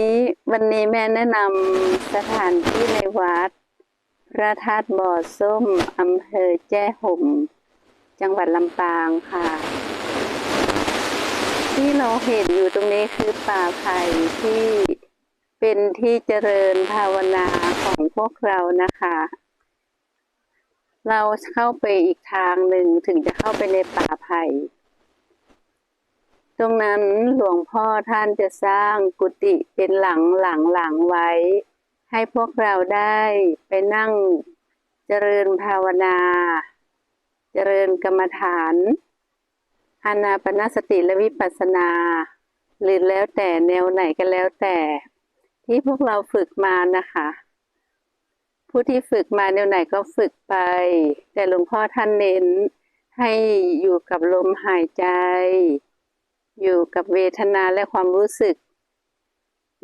นี้วันนี้แม่แนะนำสถานที่ในวัดพระธาตุบ่อส้มอำเภอแจ้ห่ม จังหวัดลำปางค่ะ ที่เราเห็นอยู่ตรงนี้คือป่าไผ่ที่เป็นที่เจริญภาวนาของพวกเรานะคะ เราเข้าไปอีกทางหนึ่งถึงจะเข้าไปในป่าไผ่ ตรงนั้นหลวงพ่อท่านจะสร้างกุฏิเป็นหลังหลังหลังไว้ ให้พวกเราได้ไปนั่งเจริญภาวนา เจริญกรรมฐานอานาปนสติและวิปัสสนาหรือแล้วแต่แนวไหนก็แล้วแต่ ที่พวกเราฝึกมานะคะ ผู้ที่ฝึกมาแนวไหนก็ฝึกไป แต่หลวงพ่อท่านเน้นให้อยู่กับลมหายใจ อยู่กับเวทนาและความรู้สึก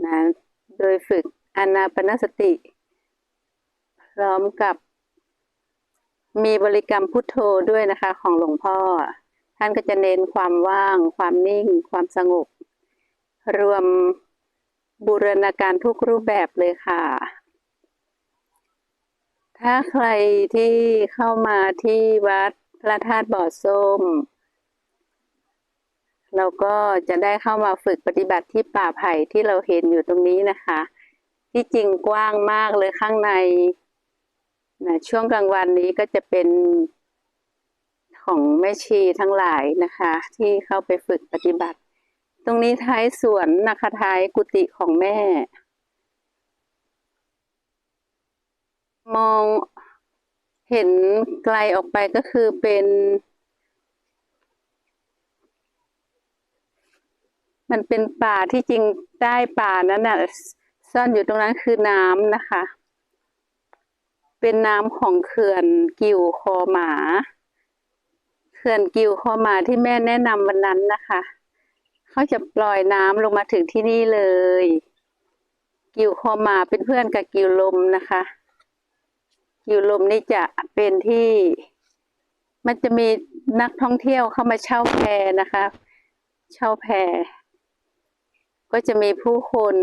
นะโดยฝึกอานาปนสติ พร้อมกับ มีบริกรรมพุทโธด้วยนะคะของหลวงพ่อ ท่านก็จะเน้นความว่าง ความนิ่ง ความสงบ รวมบูรณาการทุกรูปแบบเลยค่ะ ถ้าใครที่เข้ามาที่วัดพระธาตุบ่อส้ม เราก็จะได้เข้ามาฝึกปฏิบัติที่ป่าไผ่ที่เราเห็นอยู่ตรงนี้นะคะ ที่จริงกว้างมากเลยข้างในนะช่วงกลางวันนี้ก็จะเป็นของแม่ชีทั้งหลายนะคะ ที่เข้าไปฝึกปฏิบัติ ตรงนี้ท้ายสวนนะคะท้ายกุฏิของแม่ มองเห็นไกลออกไปก็คือเป็น มันเป็นป่าที่จริงใต้ป่านั้นน่ะซ่อนอยู่ตรงนั้นคือน้ำนะคะ เป็นน้ำของเขื่อนกิวคอหมา เขื่อนกิวคอหมาที่แม่แนะนำวันนั้นนะคะ เขาจะปล่อยน้ำลงมาถึงที่นี่เลย กิวคอหมาเป็นเพื่อนกับกิวลมนะคะ กิวลมนี่จะเป็นที่ มันจะมีนักท่องเที่ยวเข้ามาเช่าแพนะคะ เช่าแพ ก็จะมีผู้คน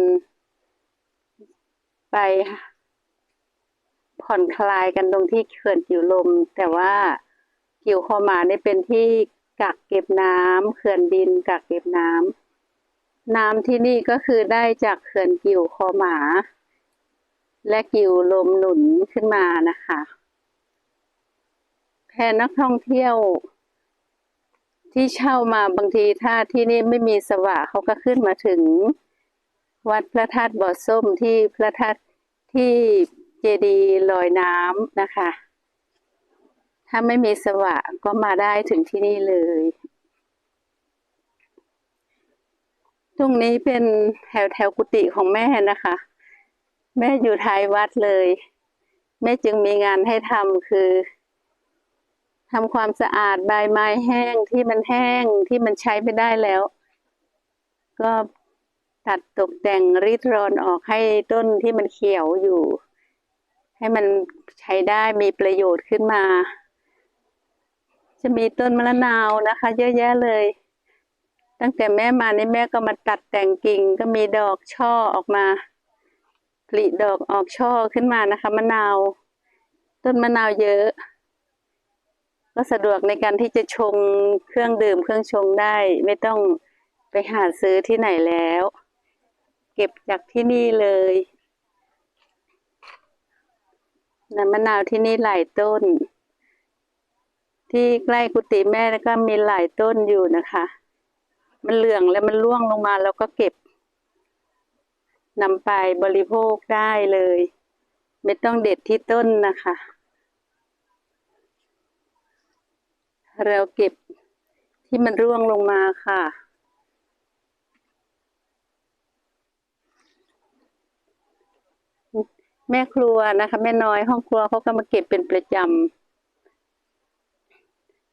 ไปผ่อนคลายกันตรงที่เขื่อนกิวลม แต่ว่ากิวคอหมานี่เป็นที่กักเก็บน้ำเขื่อนดินกักเก็บน้ำน้ำที่นี่ก็คือได้จากเขื่อนกิวคอหมา และกิวลมหนุนขึ้นมานะคะ แพนักท่องเที่ยว ที่เช่ามาบางทีถ้าที่นี่ไม่มีสวะเขาก็ขึ้นมาถึง วัดพระธาตุบ่อส้มที่พระธาตุที่เจดีย์ลอยน้ำนะคะ ถ้าไม่มีสวะก็มาได้ถึงที่นี่เลยตรงนี้เป็นแถวแถวกุฏิของแม่นะคะ แม่อยู่ท้ายวัดเลย แม่จึงมีงานให้ทำคือ ทำความสะอาดใบไม้แห้งที่มันแห้งที่มันใช้ไม่ได้แล้ว ก็ตัดตกแต่งริดรอนออกให้ต้นที่มันเขียวอยู่ ให้มันใช้ได้มีประโยชน์ขึ้นมา จะมีต้นมะนาวนะคะ เยอะแยะเลย ตั้งแต่แม่มานี่แม่ก็มาตัดแต่งกิ่งก็มีดอกช่อออกมาผลิดอกออกช่อขึ้นมานะคะ มะนาว ต้นมะนาวเยอะ ก็สะดวกในการที่จะชงเครื่องดื่มเครื่องชงได้ ไม่ต้องไปหาซื้อที่ไหนแล้ว เก็บจากที่นี่เลยน้ำมะนาวที่นี่หลายต้น ที่ใกล้กุฏิแม่ก็มีหลายต้นอยู่นะคะ มันเหลืองแล้วมันร่วงลงมาแล้วก็เก็บนำไปบริโภคได้เลย ไม่ต้องเด็ดที่ต้นนะคะ เราเก็บที่มันร่วงลงมาค่ะ แม่ครัวนะคะ แม่น้อยห้องครัวเขาก็มาเก็บเป็นประจำ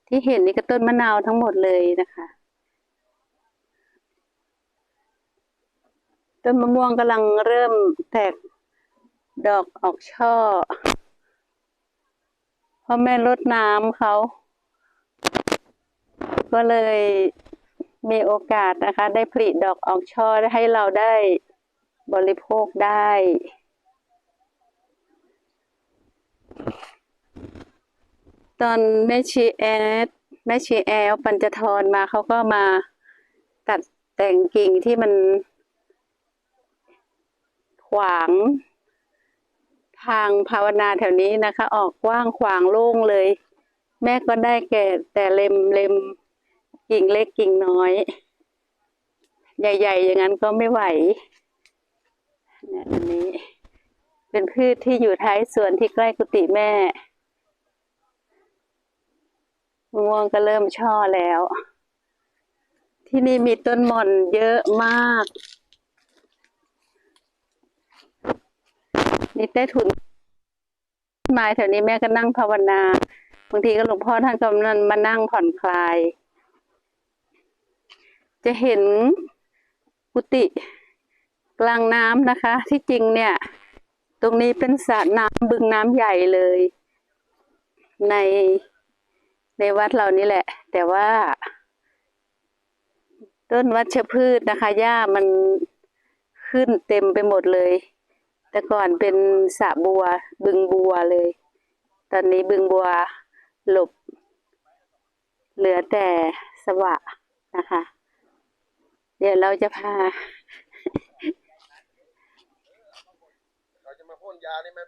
ที่เห็นนี่ก็ต้นมะนาวทั้งหมดเลยนะคะ ต้นมะม่วงกำลังเริ่มแตกดอกออกช่อเพราะแม่รดน้ำเขา ก็เลยมีโอกาสนะคะ ได้ผลิดอกออกช่อให้เราได้บริโภคได้ ตอนแม่ชีแอดแม่ชีแอลปัญจทรมาเขาก็มาตัดแต่งกิ่งที่มันขวาง ทางภาวนาแถวนี้นะคะ ออกกว้างขวางโล่งเลย แม่ก็ได้แก่แต่เล็มเล็ม กิ่งเล็กกิ่งน้อย ใหญ่ ๆ อย่างนั้นก็ไม่ไหวเนี่ยอันนี้ เป็นพืชที่อยู่ท้ายสวนที่ใกล้กุฏิแม่ม่วงก็เริ่มช่อแล้ว ที่นี่มีต้นหม่อนเยอะมาก นี่ใต้ถุนต้นไม้แถวนี้แม่ก็นั่งภาวนา บางทีก็หลวงพ่อท่านก็มานั่งผ่อนคลาย จะเห็นกุฏิกลางน้ำนะคะ ที่จริงเนี่ย ตรงนี้เป็นสระน้ำบึงน้ำใหญ่เลย ในในวัดเรานี่แหละ แต่ว่า ต้นวัชพืชนะคะหญ้ามันขึ้นเต็มไปหมดเลย แต่ก่อนเป็นสระบัวบึงบัวเลย ตอนนี้บึงบัวหลบ เหลือแต่สวะนะคะ เดี๋ยวเราจะพา เราจะมาพ่นยาได้ไหม